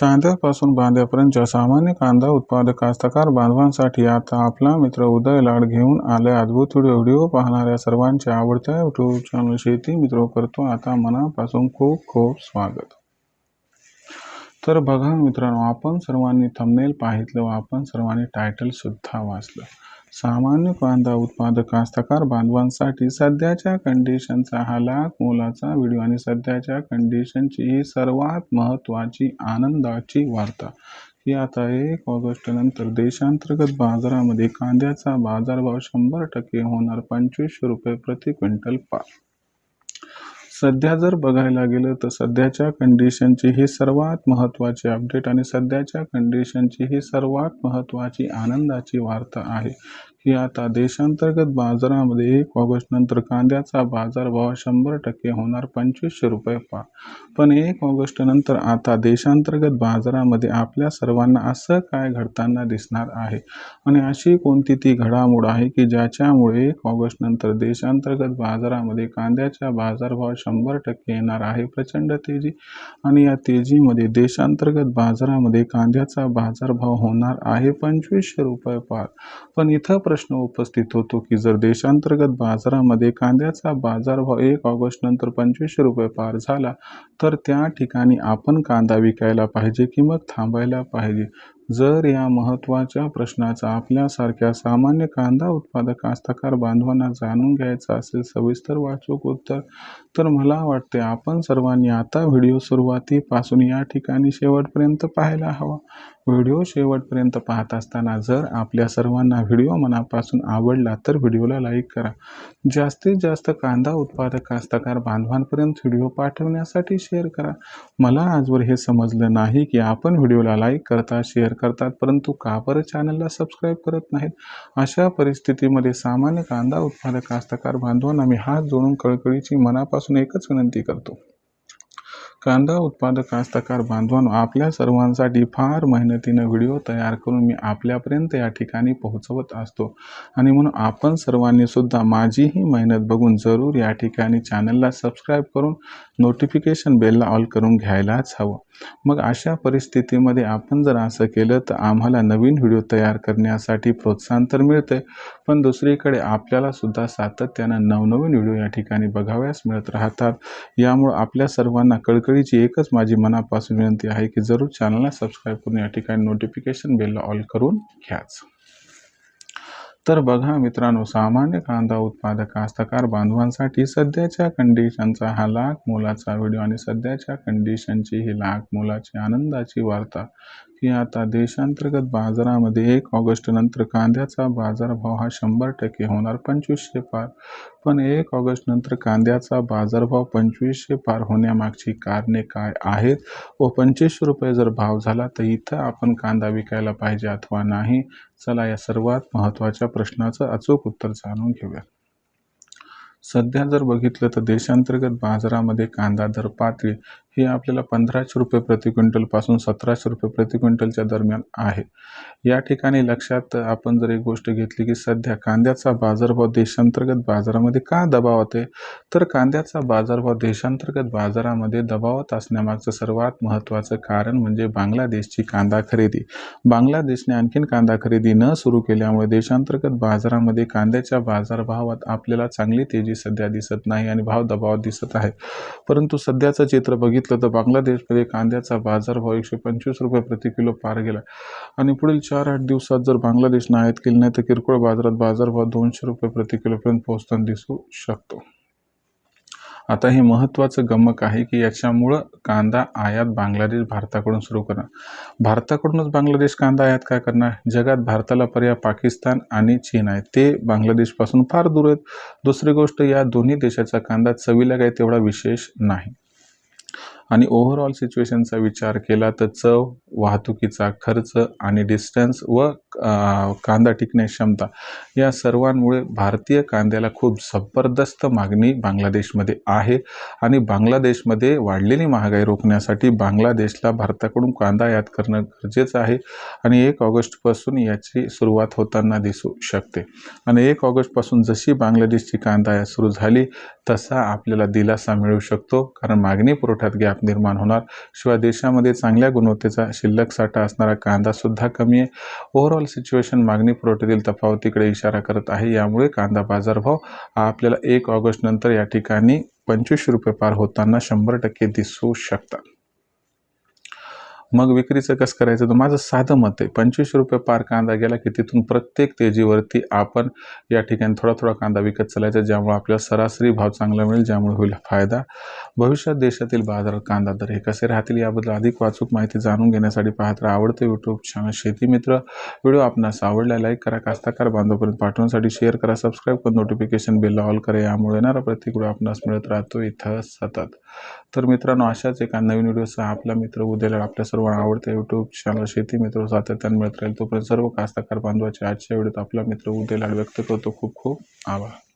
चांद्यापासून बांध्यापर्यंतच्या सामान्य कांदा उत्पादक कास्तकार बांधवांसाठी आता आपला मित्र उदय लाड घेऊन आलाय. अद्भुत व्हिडिओ व्हिडिओ पाहणाऱ्या सर्वांच्या आवडत्या युट्यूब चॅनल शेती मित्र करतो. आता मनापासून खूप खूप स्वागत. तर बघा मित्रांनो आपण सर्वांनी थंबनेल पाहितलं व आपण सर्वांनी टायटल सुद्धा वाचलं. सामान्य कांदा उत्पादक कास्तकार बांधवांसाठी सध्याच्या कंडिशनचा हा लाख मोलाचा व्हिडिओ आणि सध्याच्या कंडिशनची ही सर्वात महत्त्वाची आनंदाची वार्ता. ही आता एक ऑगस्ट नंतर देशांतर्गत बाजारामध्ये कांद्याचा बाजारभाव शंभर टक्के होणार पंचवीसशे रुपये प्रति क्विंटल पार सध्या जर बघायला गेलं तर सध्याच्या कंडिशनची ही सर्वात महत्त्वाची अपडेट आणि सध्याच्या कंडिशनची ही सर्वात महत्त्वाची आनंदाची वार्ता आहे. की आता देशांतर्गत बाजारामध्ये एक ऑगस्ट नंतर कांद्याचा बाजारभाव शंभर टक्के होणार पंचवीसशे रुपये पार पण एक ऑगस्ट नंतर आता देशांतर्गत बाजारामध्ये आपल्या सर्वांना असं काय घडताना दिसणार आहे? आणि अशी कोणती ती घडामोड आहे की ज्याच्यामुळे एक ऑगस्ट नंतर देशांतर्गत बाजारामध्ये कांद्याचा बाजारभाव शंभर टक्के येणार आहे प्रचंड तेजी? आणि या तेजीमध्ये देशांतर्गत बाजारामध्ये कांद्याचा बाजारभाव होणार आहे पंचवीसशे रुपये पार पण इथं प्रश्न उपस्थित होतो की जर देशांतर्गत बाजारामध्ये कांद्याचा बाजारभाव एक ऑगस्ट नंतर पंचवीसशे रुपये पार झाला तर त्या ठिकाणी आपण कांदा विकायला पाहिजे की मग थांबायला पाहिजे? जर या महत्त्वाच्या प्रश्नाचा आपल्यासारख्या सामान्य कांदा उत्पादक कास्तकार बांधवांना जाणून घ्यायचं असेल सविस्तर वाचूक उत्तर तर मला वाटते आपण सर्वांनी आता व्हिडिओ सुरुवातीपासून या ठिकाणी शेवटपर्यंत पाहायला हवा. व्हिडिओ शेवटपर्यंत पाहत असताना जर आपल्या सर्वांना व्हिडिओ मनापासून आवडला तर व्हिडिओला लाईक करा. जास्तीत जास्त कांदा उत्पादक कास्तकार बांधवांपर्यंत व्हिडिओ पाठवण्यासाठी शेअर करा. मला आजवर हे समजलं नाही की आपण व्हिडिओला लाईक करता शेअर करतात परंतु का बरं चॅनलला सबस्क्राईब करत नाहीत? अशा परिस्थितीमध्ये सामान्य कांदा उत्पादक कास्तकार बांधवांना मी हात जोडून कळकळीची मनापासून एकच विनंती करतो. कांदा उत्पादक कास्तकार बांधवांनो आपल्या सर्वांसाठी फार मेहनतीनं व्हिडिओ तयार करून मी आपल्यापर्यंत या ठिकाणी पोहोचवत असतो. आणि म्हणून आपण सर्वांनी सुद्धा माझीही मेहनत बघून जरूर या ठिकाणी चॅनलला सबस्क्राईब करून नोटिफिकेशन बेलला ऑल करून घ्यायलाच हवं. मग अशा परिस्थितीमध्ये आपण जर असं केलं तर आम्हाला नवीन व्हिडिओ तयार करण्यासाठी प्रोत्साहन तर मिळते पण दुसरीकडे आपल्याला सुद्धा सातत्यानं नवनवीन व्हिडिओ या ठिकाणी बघाव्यास मिळत राहतात. यामुळं आपल्या सर्वांना कळकळीची एकच माझी मनापासून विनंती आहे की जरूर चॅनलला सबस्क्राईब करून या ठिकाणी नोटिफिकेशन बेलला ऑल करून घ्याच. तर बघा मित्रांनो सामान्य कांदा उत्पादक कास्तकार बांधवांसाठी सध्याच्या कंडिशनचा हा लाख मोलाचा व्हिडिओ आणि सध्याच्या कंडिशनची ही लाख मोलाची आनंदाची वार्ता. की आता देशांतर्गत बाजारामध्ये एक ऑगस्ट नंतर कांद्याचा बाजारभाव हा शंभर टक्के होणार पंचवीसशे पार. पण एक ऑगस्ट नंतर कांद्याचा बाजारभाव पंचवीसशे पार होण्यामागची कारणे काय आहेत? व पंचवीसशे रुपये जर भाव झाला तर इथं आपण कांदा विकायला पाहिजे अथवा नाही? चला या सर्वात महत्त्वाच्या प्रश्नाचं अचूक उत्तर जाणून घेऊया. सध्या जर बघितलं तर देशांतर्गत बाजारामध्ये कांदा दर पातळी हे आपल्याला पंधराशे रुपये प्रति क्विंटलपासून सतराशे रुपये प्रति क्विंटलच्या दरम्यान आहे. या ठिकाणी लक्षात आपण जर एक गोष्ट घेतली की सध्या कांद्याचा बाजारभाव देशांतर्गत बाजारामध्ये का दबावत आहे? तर कांद्याचा बाजारभाव देशांतर्गत बाजारामध्ये दबावत असण्यामागचं सर्वात महत्त्वाचं कारण म्हणजे बांगलादेशची कांदा खरेदी. बांगलादेशने आणखीन कांदा खरेदी न सुरू केल्यामुळे देशांतर्गत बाजारामध्ये कांद्याच्या बाजारभावात आपल्याला चांगली तेजी सध्या दिसत नाही आणि भाव दबावात दिसत आहे. परंतु सध्याचं चित्र बघितलं तर बांगलादेशमध्ये कांद्याचा बाजारभाव एकशे पंचवीस रुपये प्रति किलो पार गेला. आणि पुढील चार आठ दिवसात जर बांगलादेशनं आयात केली नाही तर किरकोळ बाजारात बाजारभाव दोनशे रुपये प्रति किलोपर्यंत पोहोचताना दिसू शकतो. आता हे महत्त्वाचं गमक आहे की याच्यामुळं कांदा आयात बांगलादेश भारताकडून सुरू करणार. भारताकडूनच बांगलादेश कांदा आयात काय करणार? जगात भारताला पर्याय पाकिस्तान आणि चीन आहे ते बांगलादेशपासून फार दूर आहेत. दुसरी गोष्ट या दोन्ही देशाचा कांदा चवीला काही तेवढा विशेष नाही. आणि ओव्हरऑल सिच्युएशनचा विचार केला तर चव वाहतुकीचा खर्च आणि डिस्टन्स व कांदा टिकण्याची क्षमता. या सर्वांमुळे भारतीय कांद्याला खूप जबरदस्त मागणी बांगलादेशमध्ये आहे आणि बांगलादेशमध्ये वाढलेली महागाई रोखण्यासाठी बांगलादेशला भारताकडून कांदा आयात करणं गरजेचं आहे आणि एक ऑगस्टपासून याची सुरुवात होताना दिसू शकते. आणि एक ऑगस्टपासून जशी बांगलादेशची कांदा आयात सुरू झाली तसा आपल्याला दिलासा मिळू शकतो कारण मागणी पुरवठ्यात गॅप निर्माण होणार. शिवाय देशामध्ये चांगल्या गुणवत्तेचा शिल्लक साठा असणारा कांदासुद्धा कमी आहे. ओव्हरऑल सिच्युएशन मागणी पुरवठ्यातील तफावतीकडे इशारा करत आहे. यामुळे कांदा बाजारभाव हा आपल्याला एक ऑगस्ट नंतर या ठिकाणी पंचवीसशे रुपये पार होताना शंभर टक्के दिसू शकतात. मग विक्रीचं कसं करायचं? तर माझं साधं मत आहे पंचवीसशे रुपये पार कांदा गेला की तिथून प्रत्येक तेजीवरती आपण या ठिकाणी थोडा थोडा कांदा विकत चालायचा ज्यामुळे आपल्याला सरासरी भाव चांगला मिळेल ज्यामुळे होईल फायदा. भविष्यात देशातील बाजारात कांदा दर हे कसे राहतील याबद्दल अधिक वाचूक माहिती जाणून घेण्यासाठी पाहत राहा. आवडतं यूट्यूब चॅनल शेती मित्र. व्हिडिओ आपणास आवडला लाईक करा कास्ताकार बांधवपर्यंत पाठवण्यासाठी शेअर करा सबस्क्राईब करून नोटिफिकेशन बिल ऑल करा. यामुळे येणारा प्रत्येक व्हिडिओ आपणास मिळत राहतो. इथं सतत. तर मित्रांनो अशाच एका नवीन व्हिडिओसह आपला मित्र उद्याला आपल्या सर्वांना आवडत्या यूट्यूब चॅनल शेती मित्र सातत्याने मिळत राहील तोपर्यंत सर्व कास्तकार बांधवाचे आजच्या व्हिडिओत आपला मित्र उद्याला व्यक्त करतो. खूप खूप आभार.